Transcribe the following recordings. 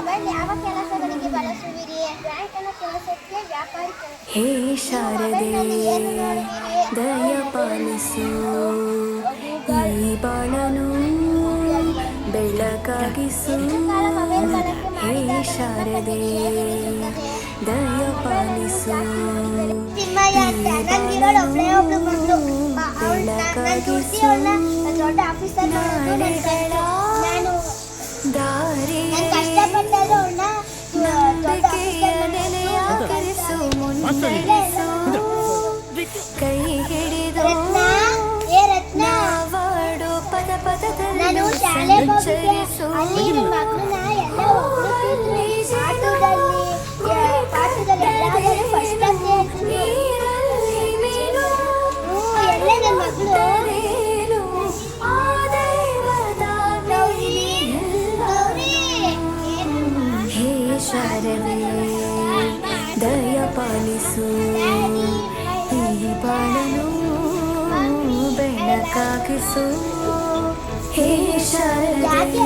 Mobile ಯಾವ ಕೆಲಸಗಳಿಗೆ ಬಳಸುವಿರಿ. ಬ್ಯಾಂಕಿನ ಕೆಲಸಕ್ಕೆ ವ್ಯಾಪಾರ ಹೇ ಶಾರದೆ ದಯಪಾಲಿಸು. ಈ ಬಾಳನು ಬೆಳಕಾಗಿಸು. ಹೇ ಶಾರದೆ ದಯಪಾಲಿಸು. ಬೆಳಕಾಗಿಸು. ನಾಳೆಗಳ ನನ್ನ ದುಡ್ಡಿ ಅವಳನ್ನ ದೊಡ್ಡ ಆಫೀಸರ್ ನಾನು ದಾರಿ ನಾನು ಕಷ್ಟಪಟ್ಟಾದ್ರೂ ಅವಳನ್ನ ದೊಡ್ಡ ನಂಬಿಕೆಯ ನೆಲೆಯಾಗಿರಿಸು ಮುನ್ನಡೆಸು ಕೈ ಹಿಡಿದು ರತ್ನ ಏ ರತ್ನ ನಾವಾಡು ಪದ ನಾನು ಪದದಲ್ಲಿ ಶಾಲೆಗೆ ಹೋಗಿದ್ದೆ ಸಂಚರಿಸು ಪಾಲಿಸು ಈ ಬಾಳನು ಬೆಳಕಾಗಿಸು ಹೇ? ಶಾರದೆ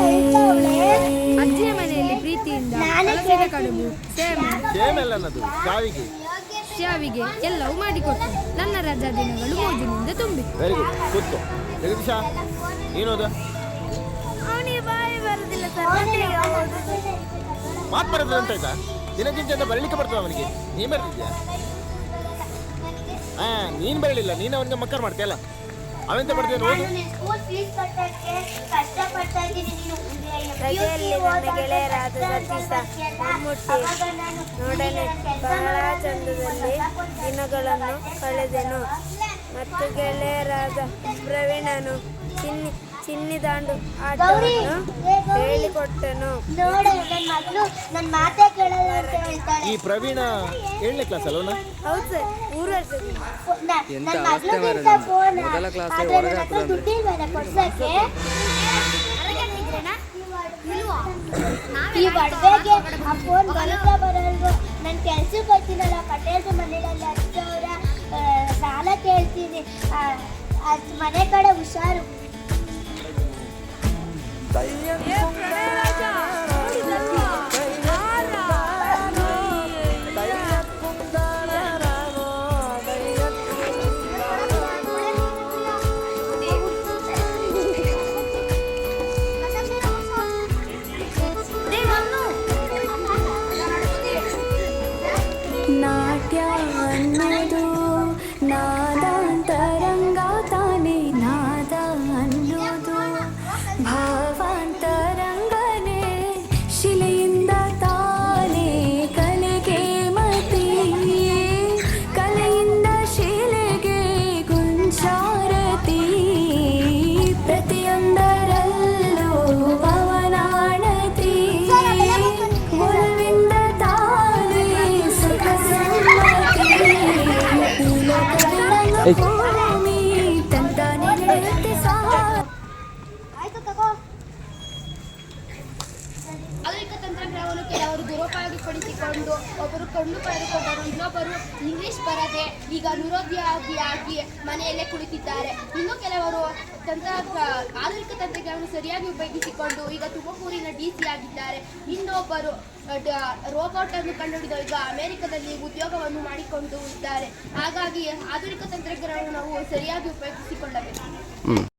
ಅಜ್ಜಿಯ ಮನೆಯಲ್ಲಿ ಪ್ರೀತಿಯಿಂದ ಕಡುಬು ಸಾವಿಗೆ ಶ್ಯಾವಿಗೆ ಎಲ್ಲವೂ ಮಾಡಿಕೊಟ್ಟು ನನ್ನ ರಜಾ ದಿನಗಳು ಮೋಜಿನಿಂದ ತುಂಬಿ. ವೆರಿ ಗುಡ್ ಕೂತ್ಕೋ. ಜಗದೀಶ ಏನೋದ ಅವನಿಗೆ ಬಾಯಿ ಬರುದಿಲ್ಲ ಮಾತು ಬರೋದು ಅಂತ ಆಯ್ತಾ? ದಿನಕ್ಕಿಂತ ಅಂತ ಬರಲಿಕ್ಕೆ ಬರ್ತದೆ ಅವನಿಗೆ. ನೀನು ಬರ್ತಿದ್ಯಾ ಹಾ ನೀನು ಬರಲಿಲ್ಲ. ನೀನು ಅವನಿಗೆ ಮಕ್ಕಳು ಮಾಡ್ತೀಯಲ್ಲ ಅವೆಂತ ಮಾಡ್ತೀಯ ನೋಡಿ. ಗೆಳೆಯರಾದ ನೋಡನೆ ಬಹಳ ಚಂದದಲ್ಲಿ ದಿನಗಳನ್ನು ಕಳೆದೆನು. ಮತ್ತು ಗೆಳೆಯರಾದ ಪ್ರವೀಣನು ಚಿನ್ನಿ ಚಿನ್ನಿ ದಾಂಡು ಆಟವನ್ನು ಹೇಳಿಕೊಟ್ಟನು. ನೋಡು ನನ್ನ ಮಗಳು ನನ್ನ ಮಾತೇ ಕೇಳಲ್ಲ ಅಂತ ಹೇಳ್ತಾಳೆ. ಈ ಪ್ರವೀಣ ಏಳನೇ ಕ್ಲಾಸ್ ಅಲ್ವನ ಹೌದು ಸರ್ ಮೂರು ಈ ಬಡವೇಗೆ ಆ ಫೋನ್ ಬರುತ್ತಾ ಬರಲ್ವೋ? ನಾನು ಕೆಲ್ಸಕ್ಕೆ ಹೋಗ್ತೀನಲ್ಲ ಪಟೇಲ್ ಮನೆಯಲ್ಲಿ ಹತ್ತು ಸಾವಿರ ಸಾಲ ಕೇಳ್ತೀನಿ. ಆ, ಅದ್ ಮನೆ ಕಡೆ ಹುಷಾರು. 哎 ದುರುಪಯೋಗಪಡಿಸಿಕೊಂಡು ಒಬ್ಬರು ಕಣ್ಣು ಪಡೆದುಕೊಂಡರು ಇನ್ನೊಬ್ಬರು ಇಂಗ್ಲಿಷ್ ಬರದೆ ಈಗ ನಿರುದ್ಯೋಗಿಯಾಗಿ ಮನೆಯಲ್ಲೇ ಕುಳಿತಿದ್ದಾರೆ. ಇನ್ನು ಕೆಲವರು ತಂತ್ರ, ಆಧುನಿಕ ತಂತ್ರಜ್ಞಾನವನ್ನು ಸರಿಯಾಗಿ ಉಪಯೋಗಿಸಿಕೊಂಡು ಈಗ ತುಮಕೂರಿನ ಡಿ ಸಿ ಆಗಿದ್ದಾರೆ. ಇನ್ನೊಬ್ಬರು ರೋಬೋಟ್ ಅನ್ನು ಕಂಡುಹಿಡಿದು ಈಗ ಅಮೆರಿಕದಲ್ಲಿ ಉದ್ಯೋಗವನ್ನು ಮಾಡಿಕೊಂಡು ಇದ್ದಾರೆ. ಹಾಗಾಗಿ ಆಧುನಿಕ ತಂತ್ರಜ್ಞಾನವನ್ನು ನಾವು ಸರಿಯಾಗಿ ಉಪಯೋಗಿಸಿಕೊಳ್ಳಬೇಕು.